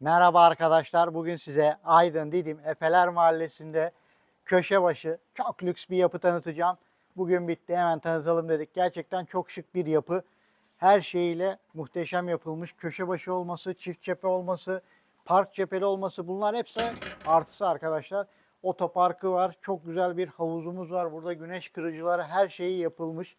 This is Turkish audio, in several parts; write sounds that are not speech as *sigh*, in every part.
Merhaba arkadaşlar. Bugün size Aydın Didim Efeler Mahallesi'nde köşe başı çok lüks bir yapı tanıtacağım. Bugün bitti hemen tanıtalım dedik. Gerçekten çok şık bir yapı. Her şeyiyle muhteşem yapılmış. Köşe başı olması, çift cephe olması, park cepheli olması bunlar hepsi artısı arkadaşlar. Otoparkı var. Çok güzel bir havuzumuz var. Burada güneş kırıcıları her şeyi yapılmış.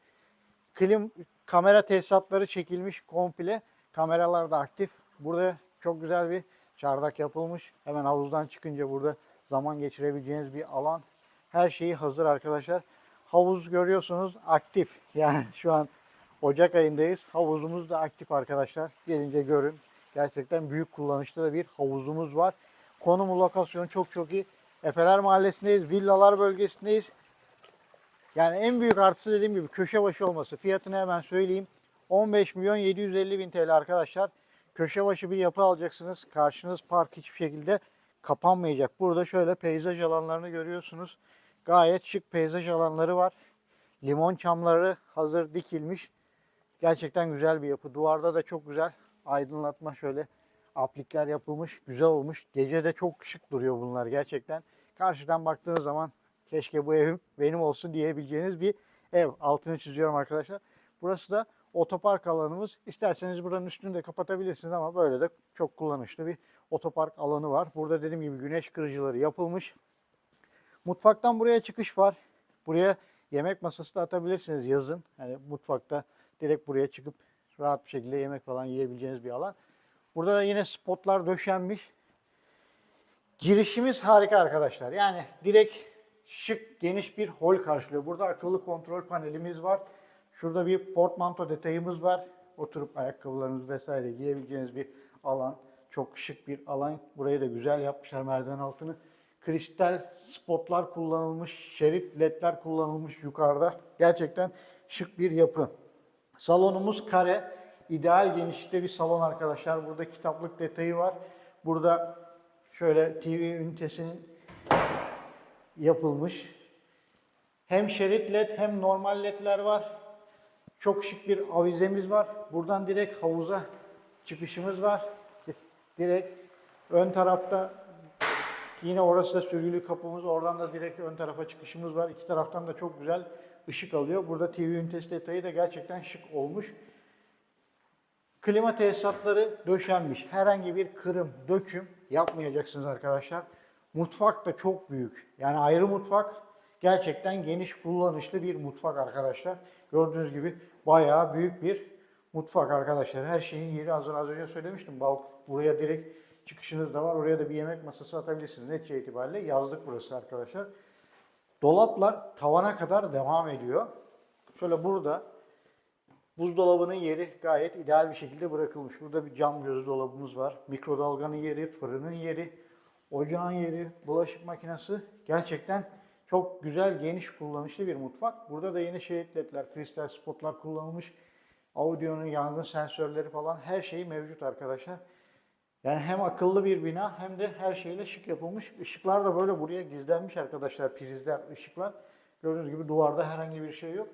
Klim kamera tesisatları çekilmiş komple. Kameralar da aktif. Burada çok güzel bir çardak yapılmış. Hemen havuzdan çıkınca burada zaman geçirebileceğiniz bir alan. Her şeyi hazır arkadaşlar. Havuz görüyorsunuz aktif. *laughs* Yani şu an Ocak ayındayız. Havuzumuz da aktif arkadaşlar. Gelince görün. Gerçekten büyük kullanışlı da bir havuzumuz var. Konumu, lokasyonu çok çok iyi. Efeler Mahallesi'ndeyiz. Villalar bölgesindeyiz. Yani en büyük artısı dediğim gibi köşe başı olması. Fiyatını hemen söyleyeyim. 15 milyon 750 bin TL arkadaşlar. Köşe başı bir yapı alacaksınız. Karşınız park hiçbir şekilde kapanmayacak. Burada şöyle peyzaj alanlarını görüyorsunuz. Gayet şık peyzaj alanları var. Limon çamları hazır dikilmiş. Gerçekten güzel bir yapı. Duvarda da çok güzel aydınlatma şöyle aplikler yapılmış. Güzel olmuş. Gece de çok şık duruyor bunlar gerçekten. Karşıdan baktığınız zaman keşke bu evim benim olsun diyebileceğiniz bir ev. Altını çiziyorum arkadaşlar. Burası da otopark alanımız. İsterseniz buranın üstünü de kapatabilirsiniz ama böyle de çok kullanışlı bir otopark alanı var. Burada dediğim gibi güneş kırıcıları yapılmış. Mutfaktan buraya çıkış var. Buraya yemek masası da atabilirsiniz yazın. Yani mutfakta direkt buraya çıkıp rahat bir şekilde yemek falan yiyebileceğiniz bir alan. Burada da yine spotlar döşenmiş. Girişimiz harika arkadaşlar. Yani direkt şık, geniş bir hol karşılıyor. Burada akıllı kontrol panelimiz var. Şurada bir portmanto detayımız var. Oturup ayakkabılarınızı vesaire giyebileceğiniz bir alan. Çok şık bir alan. Burayı da güzel yapmışlar merdiven altını. Kristal spotlar kullanılmış, şerit ledler kullanılmış yukarıda. Gerçekten şık bir yapı. Salonumuz kare. İdeal genişlikte bir salon arkadaşlar. Burada kitaplık detayı var. Burada şöyle TV ünitesinin yapılmış. Hem şerit led hem normal ledler var. Çok şık bir avizemiz var. Buradan direkt havuza çıkışımız var. Direkt ön tarafta yine orası da sürgülü kapımız. Oradan da direkt ön tarafa çıkışımız var. İki taraftan da çok güzel ışık alıyor. Burada TV ünitesi detayı da gerçekten şık olmuş. Klima tesisatları döşenmiş. Herhangi bir kırım, döküm yapmayacaksınız arkadaşlar. Mutfak da çok büyük. Yani ayrı mutfak. Gerçekten geniş kullanışlı bir mutfak arkadaşlar. Gördüğünüz gibi bayağı büyük bir mutfak arkadaşlar. Her şeyin yeri hazır. Az önce söylemiştim. Balk buraya direkt çıkışınız da var. Oraya da bir yemek masası atabilirsiniz. Netice itibariyle yazlık burası arkadaşlar. Dolaplar tavana kadar devam ediyor. Şöyle burada buzdolabının yeri gayet ideal bir şekilde bırakılmış. Burada bir cam göz dolabımız var. Mikrodalganın yeri, fırının yeri, ocağın yeri, bulaşık makinesi. Gerçekten çok güzel, geniş kullanışlı bir mutfak. Burada da yine şerit ledler, kristal spotlar kullanılmış. Audio'nun yangın sensörleri falan her şey mevcut arkadaşlar. Yani hem akıllı bir bina hem de her şeyle şık yapılmış. Işıklar da böyle buraya gizlenmiş arkadaşlar. Prizler, ışıklar. Gördüğünüz gibi duvarda herhangi bir şey yok.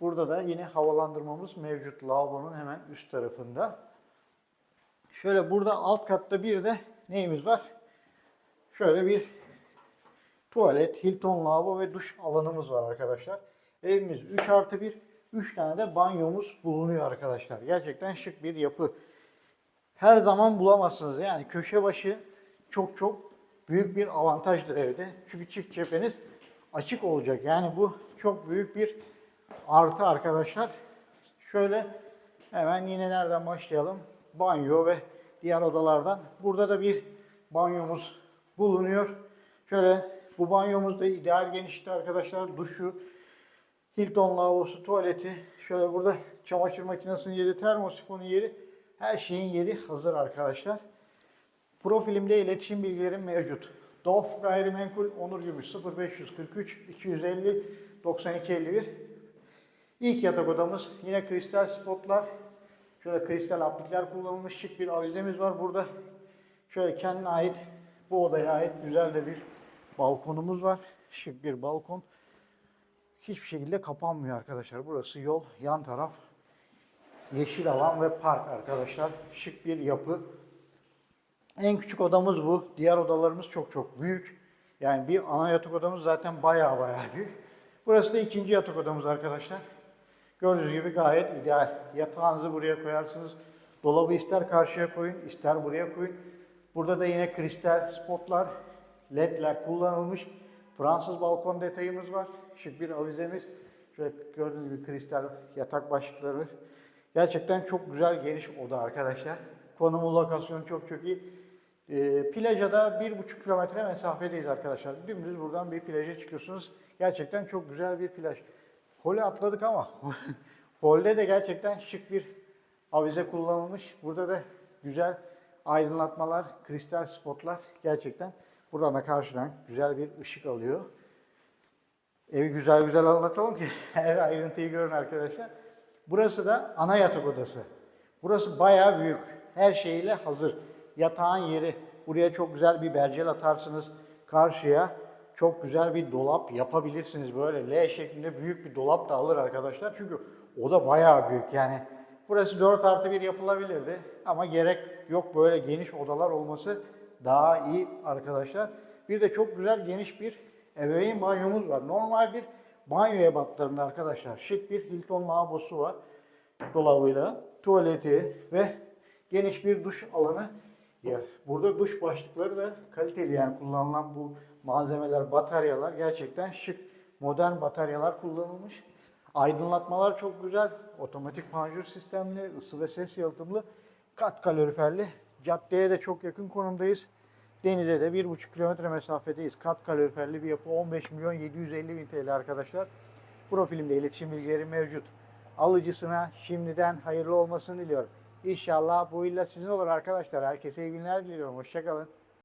Burada da yine havalandırmamız mevcut. Lavabonun hemen üst tarafında. Şöyle burada alt katta bir de neyimiz var? Şöyle bir tuvalet, Hilton lavabo ve duş alanımız var arkadaşlar. Evimiz 3 artı 1. 3 tane de banyomuz bulunuyor arkadaşlar. Gerçekten şık bir yapı. Her zaman bulamazsınız. Yani köşe başı çok çok büyük bir avantajdır evde. Çünkü çift cepheniz açık olacak. Yani bu çok büyük bir artı arkadaşlar. Şöyle hemen yine nereden başlayalım? Banyo ve diğer odalardan. Burada da bir banyomuz bulunuyor. Şöyle bu banyomuz da ideal genişlikte arkadaşlar. Duşu, Hilton lavabosu, tuvaleti. Şöyle burada çamaşır makinesinin yeri, termosifonun yeri. Her şeyin yeri hazır arkadaşlar. Profilimde iletişim bilgilerim mevcut. Dof Gayrimenkul Onur Gümüş 0543 250 9251 İlk yatak odamız yine kristal spotlar. Şöyle kristal aplikler kullanılmış şık bir avizemiz var burada. Şöyle kendine ait bu odaya ait güzel de bir balkonumuz var. Şık bir balkon. Hiçbir şekilde kapanmıyor arkadaşlar. Burası yol, yan taraf yeşil alan ve park arkadaşlar. Şık bir yapı. En küçük odamız bu. Diğer odalarımız çok çok büyük. Yani bir ana yatak odamız zaten bayağı bayağı büyük. Burası da ikinci yatak odamız arkadaşlar. Gördüğünüz gibi gayet ideal. Yatağınızı buraya koyarsınız. Dolabı ister karşıya koyun, ister buraya koyun. Burada da yine kristal spotlar, ledler kullanılmış. Fransız balkon detayımız var. Şık bir avizemiz. Şöyle gördüğünüz gibi kristal yatak başlıkları. Gerçekten çok güzel geniş oda arkadaşlar. Konumu, lokasyonu çok çok iyi. Ee, plaja da bir buçuk kilometre mesafedeyiz arkadaşlar. Dümdüz buradan bir plaja çıkıyorsunuz. Gerçekten çok güzel bir plaj. Hole atladık ama *laughs* holde de gerçekten şık bir avize kullanılmış. Burada da güzel aydınlatmalar, kristal spotlar gerçekten buradan da karşıdan güzel bir ışık alıyor. Evi güzel güzel anlatalım ki *laughs* her ayrıntıyı görün arkadaşlar. Burası da ana yatak odası. Burası bayağı büyük. Her şeyle hazır. Yatağın yeri. Buraya çok güzel bir bercel atarsınız. Karşıya çok güzel bir dolap yapabilirsiniz. Böyle L şeklinde büyük bir dolap da alır arkadaşlar. Çünkü oda bayağı büyük. Yani burası 4 artı 1 yapılabilirdi. Ama gerek yok böyle geniş odalar olması daha iyi arkadaşlar. Bir de çok güzel geniş bir ebeveyn banyomuz var. Normal bir banyo ebatlarında arkadaşlar. Şık bir Hilton lavabosu var. Dolabıyla, tuvaleti ve geniş bir duş alanı yer. Burada duş başlıkları da kaliteli yani kullanılan bu malzemeler, bataryalar gerçekten şık, modern bataryalar kullanılmış. Aydınlatmalar çok güzel. Otomatik panjur sistemli, ısı ve ses yalıtımlı, kat kaloriferli. Caddeye de çok yakın konumdayız. Denize de 1,5 kilometre mesafedeyiz. Kat kaloriferli bir yapı 15 milyon 750 bin TL arkadaşlar. Profilimde iletişim bilgileri mevcut. Alıcısına şimdiden hayırlı olmasını diliyorum. İnşallah bu illa sizin olur arkadaşlar. Herkese iyi günler diliyorum. Hoşçakalın.